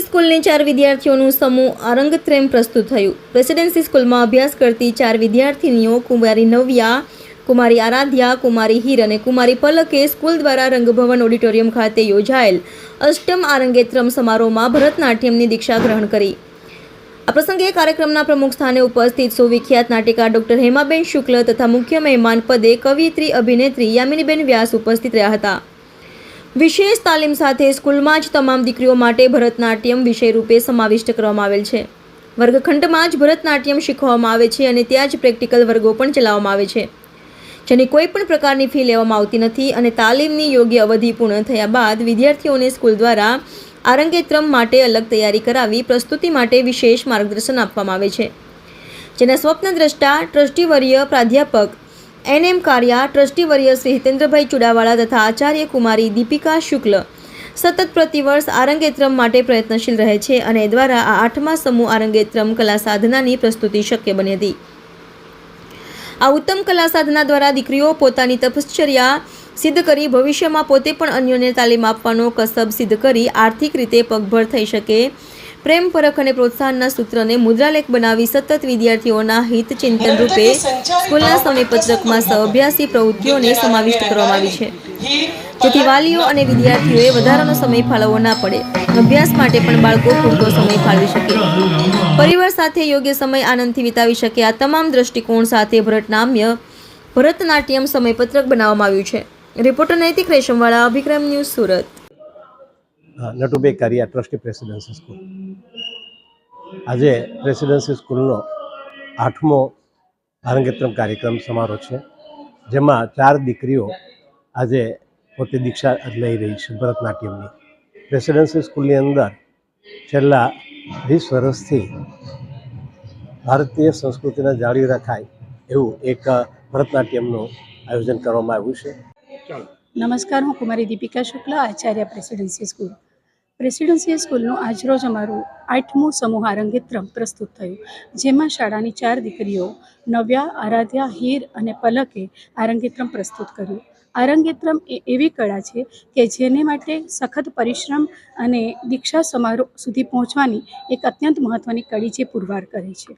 સ્કૂલની ચાર વિદ્યાર્થીઓનું સમૂહ આરંગત્રેમ પ્રસ્તુત થયું. પ્રેસિડેન્સી સ્કૂલમાં અભ્યાસ કરતી ચાર વિદ્યાર્થીનીઓ કુમારી નવ્યા, કુમારી આરાધ્યા, કુમારી હીર અને કુમારી પલકે સ્કૂલ દ્વારા રંગભવન ઓડિટોરિયમ ખાતે યોજાયેલ અષ્ટમ આરંગેત્રમ સમારોહમાં ભરતનાટ્યમની દીક્ષા ગ્રહણ કરી. આ પ્રસંગે કાર્યક્રમના પ્રમુખ સ્થાને ઉપસ્થિત સુવિખ્યાત નાટિકા ડોક્ટર હેમાબેન શુક્લ તથા મુખ્ય મહેમાન પદે કવિયત્રી અભિનેત્રી યામિનીબેન વ્યાસ ઉપસ્થિત રહ્યા હતા. વિશેષ તાલીમ સાથે સ્કૂલમાં જ તમામ દીકરીઓ માટે ભરતનાટ્યમ વિષય રૂપે સમાવિષ્ટ કરવામાં આવેલ છે. વર્ગખંડમાં જ ભરતનાટ્યમ શીખવવામાં આવે છે અને ત્યાં જ પ્રેક્ટિકલ વર્ગો પણ ચલાવવામાં આવે છે. જેની કોઈ પણ પ્રકારની ફી લેવામાં આવતી નથી અને તાલીમની યોગ્ય અવધિ પૂર્ણ થયા બાદ વિદ્યાર્થીઓને સ્કૂલ દ્વારા આરંગેત્રમ માટે અલગ તૈયારી કરાવી પ્રસ્તુતિ માટે વિશેષ માર્ગદર્શન આપવામાં આવે છે. જેના સ્વપ્નદ્રષ્ટા ટ્રસ્ટીવર્ય પ્રાધ્યાપક એન એમ કારિયા ટ્રસ્ટીવર્ય શ્રી હિતેન્દ્રભાઈ ચુડાવાળા તથા આચાર્ય કુમારી દીપિકા શુક્લ. સતત પ્રતિવર્ષ આરંગેત્રમ માટે પ્રયત્નશીલ રહે છે અને દ્વારા આ આઠમા સમૂહ આરંગેત્રમ કલા સાધનાની પ્રસ્તુતિ શક્ય બની હતી. આ ઉત્તમ કલા સાધના દ્વારા દીકરીઓ પોતાની તપશ્ચર્યા સિદ્ધ કરી ભવિષ્યમાં પોતે પણ અન્યોને તાલીમ આપવાનો કસબ સિદ્ધ કરી આર્થિક રીતે પગભર થઈ શકે. પ્રેમ પરખ અને પ્રોત્સાહનના સૂત્રને મુદ્રાલેખ બનાવી સતત વિદ્યાર્થીઓના હિત ચિંતન રૂપે સ્કૂલના સમયપત્રકમાં સહઅભ્યાસી પ્રવૃત્તિઓને સમાવિષ્ટ કરવામાં આવી છે. જેથી વાલીઓ અને વિદ્યાર્થીઓએ વધારાનો સમય ફાળવવો ના પડે. અભ્યાસ માટે પણ બાળકો પૂરતો સમય ફાળવી શકે. પરિવાર સાથે યોગ્ય સમય આનંદથી વિતાવી શકે આ તમામ દ્રષ્ટિકોણ સાથે ભરતનામ્ય, ભરતનાટ્યમ સમયપત્રક બનાવવામાં આવ્યું છે. Reporter Naitik Reshamwala, Abhikram news Surat. Natubhai Kariya, trustee presidency school. આજે પ્રેસિડેન્સી સ્કૂલનો આઠમો ભારંગેત્રમ કાર્યક્રમ સમારોહ છે, જેમાં ચાર દીકરીઓ આજે પોતે દીક્ષા લઈ રહી છે ભરતનાટ્યમની. પ્રેસિડેન્સી સ્કૂલની અંદર છેલ્લા વીસ વર્ષથી ભારતીય સંસ્કૃતિને જાળવી રખાય એવું એક ભરતનાટ્યમનું આયોજન કરવામાં આવ્યું છે. નમસ્કાર, હું કુમારી Deepika Shukla, Acharya presidency school. Presidency સ્કૂલનું આજરોજ અમારું આઠમું સમૂહ આરંગેત્રમ પ્રસ્તુત થયું, જેમાં શાળાની ચાર દીકરીઓ, નવ્યા, આરાધ્યા, હીર અને પલકે આરંગેત્રમ પ્રસ્તુત કર્યું. આરંગેત્રમ એ એવી કળા છે કે જેને માટે સખત પરિશ્રમ અને દીક્ષા સમારોહ સુધી પહોંચવાની એક અત્યંત મહત્ત્વની કડી જે પુરવાર કરે છે.